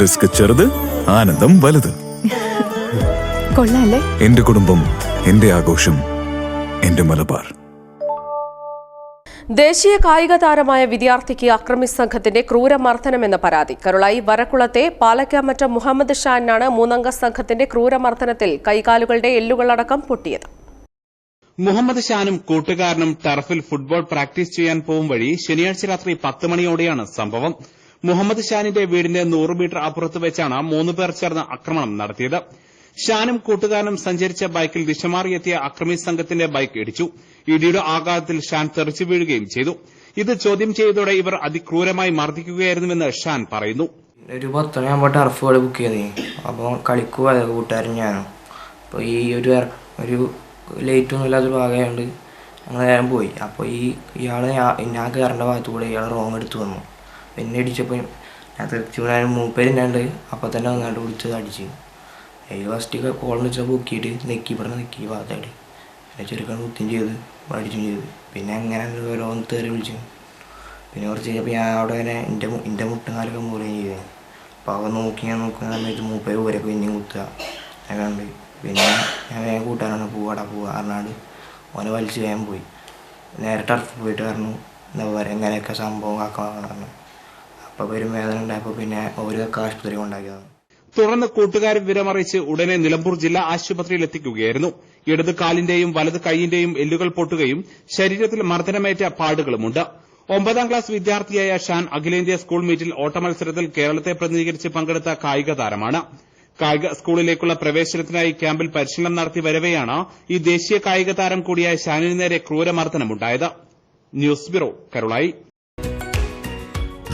Risk ചെറുത് ആനന്ദം വലുത്. കൊള്ളാല്ലേ? എന്റെ കുടുംബം എന്റെ ആഘോഷം എന്റെ മലബാർ. ദേശീയ കായിക താരമായ വിദ്യാർത്ഥിക്ക് അക്രമി സംഘത്തിന്റെ ക്രൂരമർദ്ദനമെന്ന പരാതി. കരുളായി വരക്കുളത്തെ പാലക്കാമറ്റം മുഹമ്മദ് ഷാനാണ് മൂന്നംഗ സംഘത്തിന്റെ ക്രൂരമർദ്ദനത്തിൽ കൈകാലുകളുടെ എല്ലുകളടക്കം പൊട്ടിയത്. മുഹമ്മദ് ഷാനും കൂട്ടുകാരനും ടർഫിൽ ഫുട്ബോൾ പ്രാക്ടീസ് ചെയ്യാൻ പോകും വഴി ശനിയാഴ്ച രാത്രി പത്ത് മണിയോടെയാണ് സംഭവം. മുഹമ്മദ് ഷാനിന്റെ വീടിന്റെ നൂറ് മീറ്റർ അപ്പുറത്ത് വെച്ചാണ് മൂന്ന് പേർ ചേർന്ന് ആക്രമണം നടത്തിയത്. ഷാനും കൂട്ടുകാരനും സഞ്ചരിച്ച ബൈക്കിൽ ദിശമാറിയെത്തിയ അക്രമി സംഘത്തിന്റെ ബൈക്ക് ഇടിച്ചു. ഇടിയുടെ ആഘാതത്തിൽ ഷാൻ തെറിച്ചു വീഴുകയും ചെയ്തു. ഇത് ചോദ്യം ചെയ്തതോടെ ഇവർ അതിക്രൂരമായി മർദ്ദിക്കുകയായിരുന്നുവെന്ന് ഷാൻ പറയുന്നു. ഒരു പത്ത് മണിയാകുമ്പോൾ ടർഫ് ബുക്ക് ചെയ്തേ അപ്പോൾ കളിക്കുക കൂട്ടുകാരൻ ഞാനും. അപ്പോൾ ഈ ഒരു ഒരു ലേറ്റ് ഒന്നും ഇല്ലാത്ത ഭാഗമായതുകൊണ്ട് ഞങ്ങൾ നേരം പോയി. അപ്പോൾ ഈ ഇയാൾ ഞാൻ കയറേണ്ട ഭാഗത്തു കൂടെ ഇയാൾ റോങ് എടുത്തു വന്നു. പിന്നെ അടിച്ചപ്പോൾ ഞാൻ തെറിച്ച് മൂപ്പേരും ഞാണ്ട് അപ്പോൾ തന്നെ വന്നാണ്ട് വിളിച്ചത് അടിച്ച്. അതിൽ ഫസ്റ്റ് കോളം വെച്ചാൽ പൊക്കിയിട്ട് നെക്കി ഇവിടെ നെക്കി ഭാഗത്തായിട്ട്. പിന്നെ ചെറുക്കാൻ കുത്തിയും ചെയ്ത് അടിച്ചും ചെയ്ത്. പിന്നെ അങ്ങനെ ഓരോന്ന് തേറി വിളിച്ചു. പിന്നെ കുറച്ച് കഴിഞ്ഞപ്പോൾ ഞാൻ അവിടെ ഇങ്ങനെ എന്റെ എന്റെ മുട്ടുകാലൊക്കെ മൂലം ചെയ്തു. അപ്പോൾ അവ നോക്കി ഞാൻ നോക്കുന്ന സമയത്ത് മൂപ്പേ ഊരെ പിന്നെയും കുത്തുക. ഞാൻ കണ്ട്. പിന്നെ ഞാൻ വേഗം കൂട്ടാനാണ് പോവാടാ പോവാ അറിഞ്ഞാണ്ട് ഓനെ വലിച്ച് വേഗം പോയി. നേരെ ടർഫ് പോയിട്ട് പറഞ്ഞു എന്താ പറയുക എങ്ങനെയൊക്കെ സംഭവം ആക്കാൻ പറഞ്ഞു. അപ്പോൾ വരും വേദന പിന്നെ ഓരൊക്കെ ആശുപത്രി കൊണ്ടാക്കിയതാണ് തുടർന്ന് കൂട്ടുകാരും വിവരമറിയിച്ച് ഉടനെ നിലമ്പൂർ ജില്ലാ ആശുപത്രിയിൽ എത്തിക്കുകയായിരുന്നു. ഇടത് കാലിന്റെയും വലത് കൈയിന്റെയും എല്ലുകൾ പൊട്ടുകയും ശരീരത്തിൽ മർദ്ദനമേറ്റ പാടുകളുമുണ്ട്. ഒമ്പതാം ക്ലാസ് വിദ്യാർത്ഥിയായ ഷാൻ അഖിലേന്ത്യാ സ്കൂൾ മീറ്റിൽ ഓട്ടമത്സരത്തിൽ കേരളത്തെ പ്രതിനിധീകരിച്ച് പങ്കെടുത്ത കായിക താരമാണ്. കായിക സ്കൂളിലേക്കുള്ള പ്രവേശനത്തിനായി ക്യാമ്പിൽ പരിശീലനം നടത്തി വരവെയാണ് ഈ ദേശീയ കായിക താരം കൂടിയായ ഷാനിന് നേരെ ക്രൂരമർദ്ദനമുണ്ടായത്. News bureau Karulai.